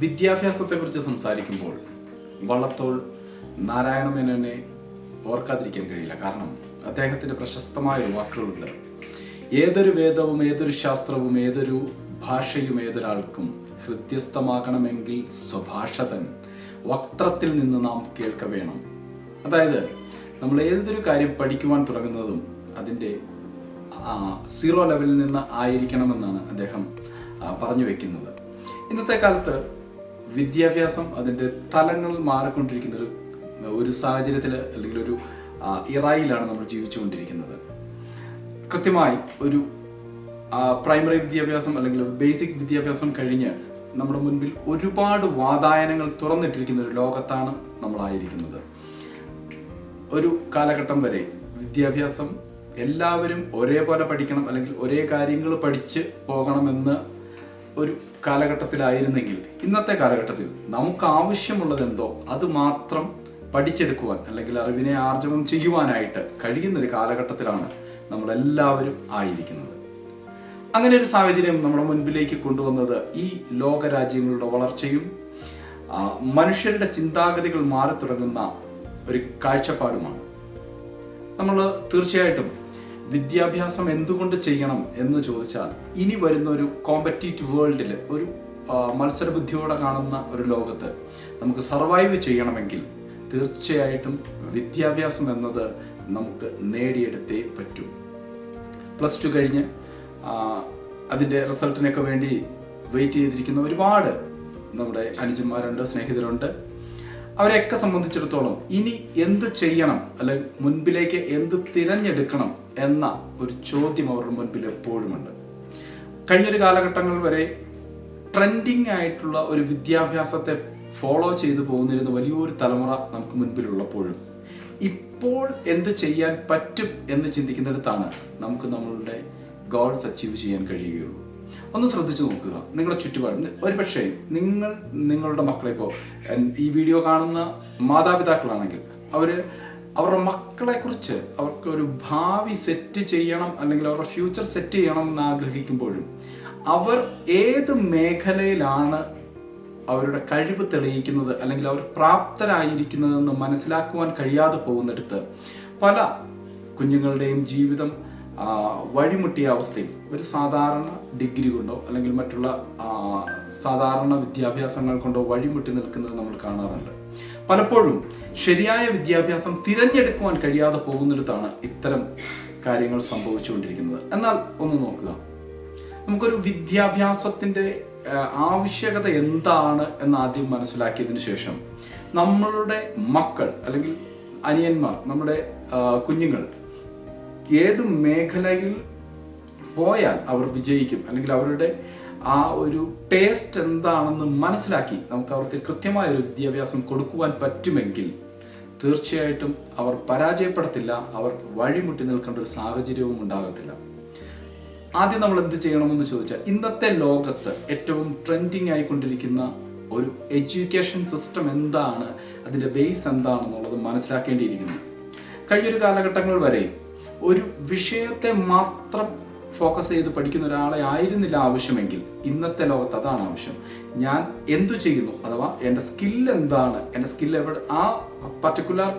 വിദ്യാഭ്യാസത്തെക്കുറിച്ച് സംസാരിക്കുമ്പോൾ വള്ളത്തോൾ നാരായണ മേനോനെ ഓർക്കാതിരിക്കാൻ കഴിയില്ല. കാരണം അദ്ദേഹത്തിന്റെ പ്രശസ്തമായ വാക്കുകളുണ്ട്. ഏതൊരു വേദവും ഏതൊരു ശാസ്ത്രവും ഏതൊരു ഭാഷയും ഏതൊരാൾക്കും ഹൃദ്യസ്ഥമാകണമെങ്കിൽ സ്വഭാഷതൻ വക്ത്രത്തിൽ നിന്ന് നാം കേൾക്ക വേണം. അതായത് നമ്മൾ ഏതൊരു കാര്യം പഠിക്കുവാൻ തുടങ്ങുന്നതും അതിന്റെ സീറോ ലെവലിൽ നിന്ന് ആയിരിക്കണമെന്നാണ് അദ്ദേഹം പറഞ്ഞു വെക്കുന്നത്. ഇന്നത്തെ കാലത്ത് വിദ്യാഭ്യാസം അതിന്റെ തലങ്ങൾ മാറിക്കൊണ്ടിരിക്കുന്ന ഒരു ഒരു സാഹചര്യത്തിൽ അല്ലെങ്കിൽ ഒരു ഇറായിലാണ് നമ്മൾ ജീവിച്ചുകൊണ്ടിരിക്കുന്നത്. കൃത്യമായി ഒരു പ്രൈമറി വിദ്യാഭ്യാസം അല്ലെങ്കിൽ ബേസിക് വിദ്യാഭ്യാസം കഴിഞ്ഞ് നമ്മുടെ മുൻപിൽ ഒരുപാട് വാതായനങ്ങൾ തുറന്നിട്ടിരിക്കുന്ന ഒരു ലോകത്താണ് നമ്മളായിരിക്കുന്നത്. ഒരു കാലഘട്ടം വരെ വിദ്യാഭ്യാസം എല്ലാവരും ഒരേപോലെ പഠിക്കണം അല്ലെങ്കിൽ ഒരേ കാര്യങ്ങൾ പഠിച്ച് പോകണമെന്ന് ഒരു കാലഘട്ടത്തിലായിരുന്നെങ്കിൽ ഇന്നത്തെ കാലഘട്ടത്തിൽ നമുക്ക് ആവശ്യമുള്ളത് എന്തോ അത് മാത്രം പഠിച്ചെടുക്കുവാൻ അല്ലെങ്കിൽ അറിവിനെ ആർജവം ചെയ്യുവാനായിട്ട് കഴിയുന്ന ഒരു കാലഘട്ടത്തിലാണ് നമ്മളെല്ലാവരും ആയിരിക്കുന്നത്. അങ്ങനെ ഒരു സാഹചര്യം നമ്മുടെ മുൻപിലേക്ക് കൊണ്ടുവന്നത് ഈ ലോകരാജ്യങ്ങളുടെ വളർച്ചയും മനുഷ്യരുടെ ചിന്താഗതികൾ മാറി തുടങ്ങുന്ന ഒരു കാഴ്ചപ്പാടുമാണ്. നമ്മൾ തീർച്ചയായിട്ടും വിദ്യാഭ്യാസം എന്തുകൊണ്ട് ചെയ്യണം എന്ന് ചോദിച്ചാൽ ഇനി വരുന്ന ഒരു കോമ്പറ്റീറ്റീവ് വേൾഡിൽ ഒരു മത്സരബുദ്ധിയോടെ കാണുന്ന ഒരു ലോകത്ത് നമുക്ക് സർവൈവ് ചെയ്യണമെങ്കിൽ തീർച്ചയായിട്ടും വിദ്യാഭ്യാസം എന്നത് നമുക്ക് നേടിയെടുത്തേ പറ്റൂ. പ്ലസ് ടു കഴിഞ്ഞ് അതിന്റെ റിസൾട്ടിനൊക്കെ വേണ്ടി വെയിറ്റ് ചെയ്തിരിക്കുന്ന ഒരുപാട് നമ്മുടെ അനുജന്മാരുണ്ട് സ്നേഹിതരുണ്ട്. അവരെയൊക്കെ സംബന്ധിച്ചിടത്തോളം ഇനി എന്ത് ചെയ്യണം? അല്ലെങ്കിൽ മുൻപിലേക്ക് എന്ത് തിരഞ്ഞെടുക്കണം എന്ന ഒരു ചോദ്യം അവരുടെ മുൻപിൽ എപ്പോഴുമുണ്ട്. കഴിഞ്ഞൊരു കാലഘട്ടങ്ങൾ വരെ ട്രെൻഡിങ് ആയിട്ടുള്ള ഒരു വിദ്യാഭ്യാസത്തെ ഫോളോ ചെയ്തു പോകുന്നിരുന്ന വലിയൊരു തലമുറ നമുക്ക് മുൻപിലുള്ളപ്പോഴും. ഇപ്പോൾ എന്ത് ചെയ്യാൻ പറ്റും എന്ന് ചിന്തിക്കുന്നിടത്താണ് നമുക്ക് നമ്മളുടെ ഗോൾസ് അച്ചീവ് ചെയ്യാൻ കഴിയുകയുള്ളൂ. ഒന്ന് ശ്രദ്ധിച്ചു നോക്കുക. നിങ്ങളുടെ ചുറ്റുപാടും ഒരു പക്ഷേ നിങ്ങൾ നിങ്ങളുടെ മക്കളെ ഇപ്പോൾ ഈ വീഡിയോ കാണുന്ന മാതാപിതാക്കളാണെങ്കിൽ അവർ അവരുടെ മക്കളെ കുറിച്ച് അവർക്ക് ഒരു ഭാവി സെറ്റ് ചെയ്യണം അല്ലെങ്കിൽ അവരുടെ ഫ്യൂച്ചർ സെറ്റ് ചെയ്യണം എന്ന് ആഗ്രഹിക്കുമ്പോഴും അവർ ഏത് മേഖലയിലാണ് അവരുടെ കഴിവ് തെളിയിക്കുന്നത് അല്ലെങ്കിൽ അവർ പ്രാപ്തരായിരിക്കുന്നതെന്ന് മനസ്സിലാക്കുവാൻ കഴിയാതെ പോകുന്നിടത്ത് പല കുഞ്ഞുങ്ങളുടെയും ജീവിതം വഴിമുട്ടിയ അവസ്ഥയിൽ ഒരു സാധാരണ ഡിഗ്രി കൊണ്ടോ അല്ലെങ്കിൽ മറ്റുള്ള സാധാരണ വിദ്യാഭ്യാസങ്ങൾ കൊണ്ടോ വഴിമുട്ടി നിൽക്കുന്നത് നമ്മൾ കാണാറുണ്ട്. പലപ്പോഴും ശരിയായ വിദ്യാഭ്യാസം തിരഞ്ഞെടുക്കുവാൻ കഴിയാതെ പോകുന്നിടത്താണ് ഇത്തരം കാര്യങ്ങൾ സംഭവിച്ചുകൊണ്ടിരിക്കുന്നത്. എന്നാൽ ഒന്ന് നോക്കുക. നമുക്കൊരു വിദ്യാഭ്യാസത്തിന്റെ ആവശ്യകത എന്താണ് എന്ന് ആദ്യം മനസ്സിലാക്കിയതിന് ശേഷം നമ്മളുടെ മക്കൾ അല്ലെങ്കിൽ അനിയന്മാർ നമ്മുടെ കുഞ്ഞുങ്ങൾ ഏത് മേഖലയിൽ പോയാൽ അവർ വിജയിക്കും? അല്ലെങ്കിൽ അവരുടെ ആ ഒരു ടേസ്റ്റ് എന്താണെന്ന് മനസ്സിലാക്കി നമുക്ക് അവർക്ക് കൃത്യമായ ഒരു വിദ്യാഭ്യാസം കൊടുക്കുവാൻ പറ്റുമെങ്കിൽ തീർച്ചയായിട്ടും അവർ പരാജയപ്പെടത്തില്ല അവർ വഴിമുട്ടി നിൽക്കേണ്ട ഒരു സാഹചര്യവും ഉണ്ടാകത്തില്ല. ആദ്യം നമ്മൾ എന്ത് ചെയ്യണമെന്ന് ചോദിച്ചാൽ ഇന്നത്തെ ലോകത്ത് ഏറ്റവും ട്രെൻഡിങ് ആയിക്കൊണ്ടിരിക്കുന്ന ഒരു എഡ്യൂക്കേഷൻ സിസ്റ്റം എന്താണ്? അതിന്റെ ബേസ് എന്താണെന്നുള്ളത് മനസ്സിലാക്കേണ്ടിയിരിക്കുന്നു. കഴിഞ്ഞൊരു കാലഘട്ടങ്ങൾ വരെ ഒരു വിഷയത്തെ മാത്രം ഫോക്കസ് ചെയ്ത് പഠിക്കുന്ന ഒരാളെ ആയിരുന്നില്ല ആവശ്യമെങ്കിൽ ഇന്നത്തെ ലോകത്ത് അതാണ് ആവശ്യം. ഞാൻ എന്തു ചെയ്യുന്നു? അഥവാ എന്റെ സ്കില്ല് എന്താണ്? എന്റെ സ്കില്ല് എവിടെ? ആ പർട്ടിക്കുലർ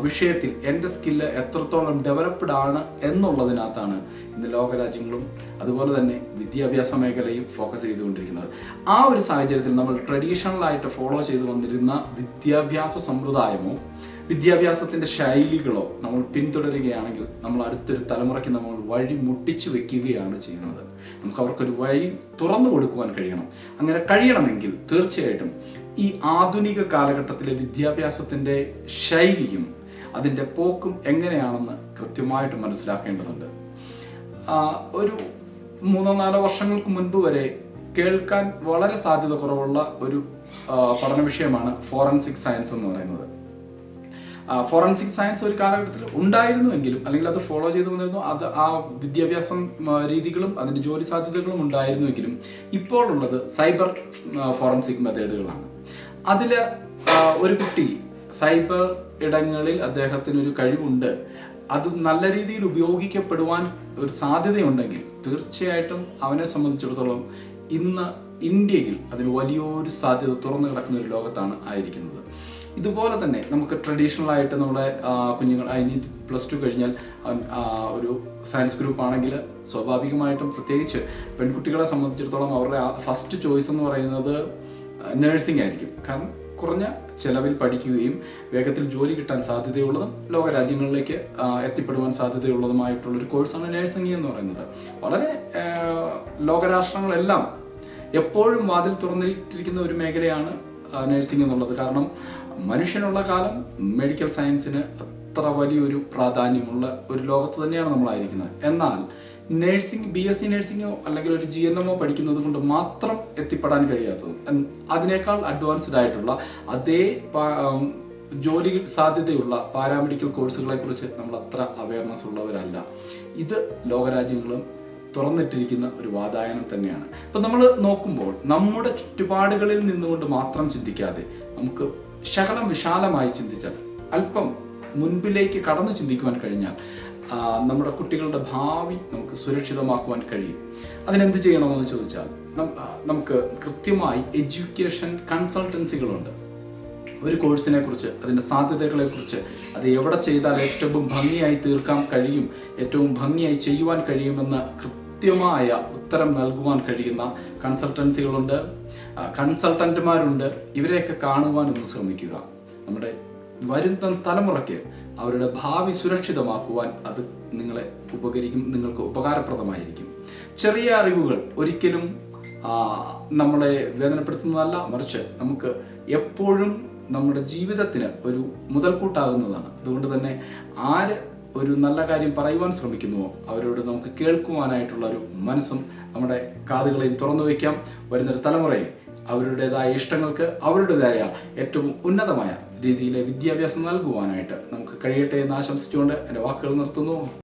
വിഷയത്തിൽ എന്റെ സ്കില്ല് എത്രത്തോളം ഡെവലപ്ഡ് ആണ് എന്നുള്ളതിനകത്താണ് ഇന്ന് ലോകരാജ്യങ്ങളും അതുപോലെ തന്നെ വിദ്യാഭ്യാസ മേഖലയും ഫോക്കസ് ചെയ്തുകൊണ്ടിരിക്കുന്നത്. ആ ഒരു സാഹചര്യത്തിൽ നമ്മൾ ട്രഡീഷണൽ ആയിട്ട് ഫോളോ ചെയ്തു വന്നിരുന്ന വിദ്യാഭ്യാസ സമ്പ്രദായമോ വിദ്യാഭ്യാസത്തിന്റെ ശൈലികളോ നമ്മൾ പിന്തുടരുകയാണെങ്കിൽ നമ്മൾ അടുത്തൊരു തലമുറയ്ക്ക് നമ്മൾ വഴി മുട്ടിച്ചു വെക്കുകയാണ് ചെയ്യുന്നത്. നമുക്ക് അവർക്കൊരു വഴി തുറന്നു കൊടുക്കുവാൻ കഴിയണം. അങ്ങനെ കഴിയണമെങ്കിൽ തീർച്ചയായിട്ടും ഈ ആധുനിക കാലഘട്ടത്തിലെ വിദ്യാഭ്യാസത്തിന്റെ ശൈലിയും അതിന്റെ പോക്കും എങ്ങനെയാണെന്ന് കൃത്യമായിട്ട് മനസ്സിലാക്കേണ്ടതുണ്ട്. ഒരു മൂന്നോ നാലോ വർഷങ്ങൾക്ക് മുൻപ് വരെ കേൾക്കാൻ വളരെ സാധ്യത കുറവുള്ള ഒരു പഠന വിഷയമാണ് ഫോറൻസിക് സയൻസ് എന്ന് പറയുന്നത്. ഫോറൻസിക് സയൻസ് ഒരു കാലഘട്ടത്തിൽ ഉണ്ടായിരുന്നുവെങ്കിലും അല്ലെങ്കിൽ അത് ഫോളോ ചെയ്തു വന്നിരുന്നു അത് ആ വിദ്യാഭ്യാസം രീതികളും അതിന്റെ ജോലി സാധ്യതകളും ഉണ്ടായിരുന്നുവെങ്കിലും ഇപ്പോൾ ഉള്ളത് സൈബർ ഫോറൻസിക് മെത്തേഡുകളാണ്. അതിൽ ഒരു കുട്ടി സൈബർ ഇടങ്ങളിൽ അദ്ദേഹത്തിന് ഒരു കഴിവുണ്ട്. അത് നല്ല രീതിയിൽ ഉപയോഗിക്കപ്പെടുവാൻ ഒരു സാധ്യതയുണ്ടെങ്കിൽ തീർച്ചയായിട്ടും അവനെ സംബന്ധിച്ചിടത്തോളം ഇന്ന് ഇന്ത്യയിൽ അതിന് വലിയൊരു സാധ്യത തുറന്നു കിടക്കുന്ന ഒരു ലോകത്താണ് ആയിരിക്കുന്നത്. ഇതുപോലെ തന്നെ നമുക്ക് ട്രഡീഷണൽ ആയിട്ട് നമ്മുടെ കുഞ്ഞുങ്ങൾ ഇനി പ്ലസ് ടു കഴിഞ്ഞാൽ ഒരു സയൻസ് ഗ്രൂപ്പ് ആണെങ്കിൽ സ്വാഭാവികമായിട്ടും പ്രത്യേകിച്ച് പെൺകുട്ടികളെ സംബന്ധിച്ചിടത്തോളം അവരുടെ ഫസ്റ്റ് ചോയ്സ് എന്ന് പറയുന്നത് നഴ്സിംഗ് ആയിരിക്കും. കാരണം കുറഞ്ഞ ചെലവിൽ പഠിക്കുകയും വേഗത്തിൽ ജോലി കിട്ടാൻ സാധ്യതയുള്ളതും ലോക രാജ്യങ്ങളിലേക്ക് എത്തിപ്പെടുവാൻ സാധ്യതയുള്ളതുമായിട്ടുള്ളൊരു കോഴ്സാണ് നഴ്സിംഗ് എന്ന് പറയുന്നത്. വളരെ ലോകരാഷ്ട്രങ്ങളെല്ലാം എപ്പോഴും വാതിൽ തുറന്നിട്ടിരിക്കുന്ന ഒരു മേഖലയാണ് നഴ്സിംഗ് എന്നുള്ളത്. കാരണം മനുഷ്യനുള്ള കാലം മെഡിക്കൽ സയൻസിന് അത്ര വലിയൊരു പ്രാധാന്യമുള്ള ഒരു ലോകത്ത് തന്നെയാണ് നമ്മളായിരിക്കുന്നത്. എന്നാൽ നഴ്സിംഗ് ബി എസ് സി നഴ്സിംഗോ അല്ലെങ്കിൽ ഒരു ജി എൻ എമ്മോ പഠിക്കുന്നത് കൊണ്ട് മാത്രം എത്തിപ്പെടാൻ കഴിയാത്തത്. അതിനേക്കാൾ അഡ്വാൻസ്ഡ് ആയിട്ടുള്ള അതേ ജോലി സാധ്യതയുള്ള പാരാമെഡിക്കൽ കോഴ്സുകളെ കുറിച്ച് നമ്മൾ അത്ര അവയർനെസ് ഉള്ളവരല്ല. ഇത് ലോകരാജ്യങ്ങളും തുറന്നിട്ടിരിക്കുന്ന ഒരു വാതായനം തന്നെയാണ്. ഇപ്പം നമ്മൾ നോക്കുമ്പോൾ നമ്മുടെ ചുറ്റുപാടുകളിൽ നിന്നുകൊണ്ട് മാത്രം ചിന്തിക്കാതെ നമുക്ക് ശകലം വിശാലമായി ചിന്തിച്ചാൽ അല്പം മുൻപിലേക്ക് കടന്നു ചിന്തിക്കുവാൻ കഴിഞ്ഞാൽ നമ്മുടെ കുട്ടികളുടെ ഭാവി നമുക്ക് സുരക്ഷിതമാക്കുവാൻ കഴിയും. അതിനെന്ത് ചെയ്യണമെന്ന് ചോദിച്ചാൽ നമുക്ക് കൃത്യമായി എഡ്യൂക്കേഷൻ കൺസൾട്ടൻസികളുണ്ട്. ഒരു കോഴ്സിനെ കുറിച്ച് അതിന്റെ സാധ്യതകളെ കുറിച്ച് അത് എവിടെ ചെയ്താൽ ഏറ്റവും ഭംഗിയായി തീർക്കാൻ കഴിയും ഏറ്റവും ഭംഗിയായി ചെയ്യുവാൻ കഴിയുമെന്ന് കൃത്യമായ ഉത്തരം നൽകുവാൻ കഴിയുന്ന കൺസൾട്ടൻസികളുണ്ട്. കൺസൾട്ടന്റുമാരുണ്ട് ഇവരെയൊക്കെ കാണുവാൻ ഒന്ന് ശ്രമിക്കുക. നമ്മുടെ വരുന്ന തലമുറയ്ക്ക് അവരുടെ ഭാവി സുരക്ഷിതമാക്കുവാൻ അത് നിങ്ങളെ ഉപകരിക്കും നിങ്ങൾക്ക് ഉപകാരപ്രദമായിരിക്കും. ചെറിയ അറിവുകൾ ഒരിക്കലും നമ്മളെ വേദനപ്പെടുത്തുന്നതല്ല മറിച്ച് നമുക്ക് എപ്പോഴും നമ്മുടെ ജീവിതത്തിന് ഒരു മുതൽക്കൂട്ടാകുന്നതാണ്. അതുകൊണ്ട് തന്നെ ആര് ഒരു നല്ല കാര്യം പറയുവാൻ ശ്രമിക്കുന്നുവോ അവരോട് നമുക്ക് കേൾക്കുവാനായിട്ടുള്ള ഒരു മനസ്സും നമ്മുടെ കാതുകളെയും തുറന്നു വയ്ക്കാം. വരുന്നൊരു തലമുറയെ അവരുടേതായ ഇഷ്ടങ്ങൾക്ക് അവരുടേതായ ഏറ്റവും ഉന്നതമായ രീതിയിലെ വിദ്യാഭ്യാസം നൽകുവാനായിട്ട് നമുക്ക് കഴിയട്ടെ എന്ന് ആശംസിച്ചുകൊണ്ട് എന്റെ വാക്കുകൾ നിർത്തുന്നു.